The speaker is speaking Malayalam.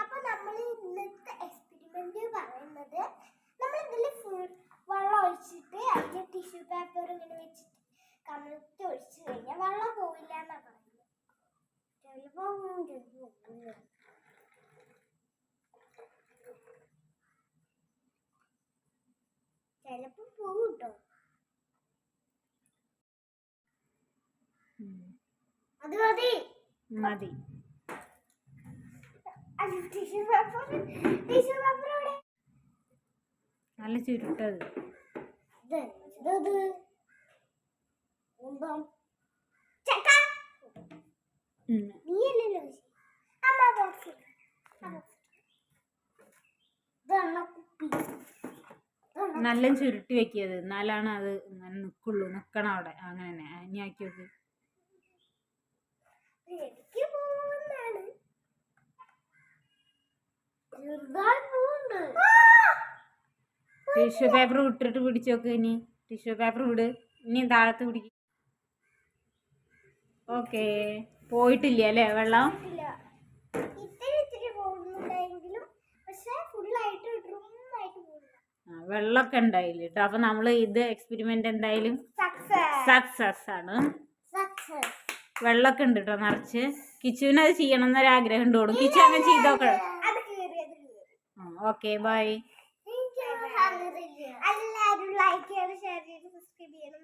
അപ്പൊ നമ്മൾ ഇന്നത്തെ എക്സ്പെരിമെന്റ് പറയുന്നത് നമ്മൾ ഇതിൽ ഫുൾ വെള്ളം ഒഴിച്ചിട്ട് അതിൽ ടിഷ്യൂ പേപ്പർ ഇങ്ങനെ വെച്ചിട്ട് കമിഴ്ത്തി ഒഴിച്ചു കഴിഞ്ഞാൽ വെള്ളം പോവില്ല എന്നാ പറയുന്നത്. ചിലപ്പോ പോകും ചിലപ്പോ പോവില്ല. ചിലപ്പോ പോവും കേട്ടോ അത് മതി. മതി. കുപ്പി. ചുരുട്ടത് നല്ല ചുരുട്ടി വെക്കിയത്. എന്നാലാണ് അത് നിക്കുള്ളൂ. നിക്കണം അവിടെ. അങ്ങനെ തന്നെ. ഇനി ടിഷ്യൂ പേപ്പർ വിട്ടിട്ട് പിടിച്ചു നോക്ക് ഇനി. ടിഷ്യൂ പേപ്പർ വിട് ഇനി താഴത്ത് പിടിക്കും ഓക്കെ പോയിട്ടില്ല അല്ലേ വെള്ളം? വെള്ളൊക്കെ വെള്ളമൊക്കെ ഉണ്ടായില്ല കേട്ടോ അപ്പൊ നമ്മൾ ഇത് എക്സ്പെരിമെന്റ് എന്തായാലും സക്സസ് ആണ്. വെള്ളൊക്കെ വെള്ളമൊക്കെ ഉണ്ട് കേട്ടോ നിറച്ച്. കിച്ചുവിന് അത് ചെയ്യണം എന്നൊരാഗ്രഹം ആഗ്രഹം ഉണ്ട് കിച്ചു അങ്ങനെ ചെയ്തോക്കണം ഓക്കെ ബൈ എല്ലാവരും ലൈക്ക് ചെയ്യണം ഷെയർ ചെയ്യണം സബ്സ്ക്രൈബ് ചെയ്യണം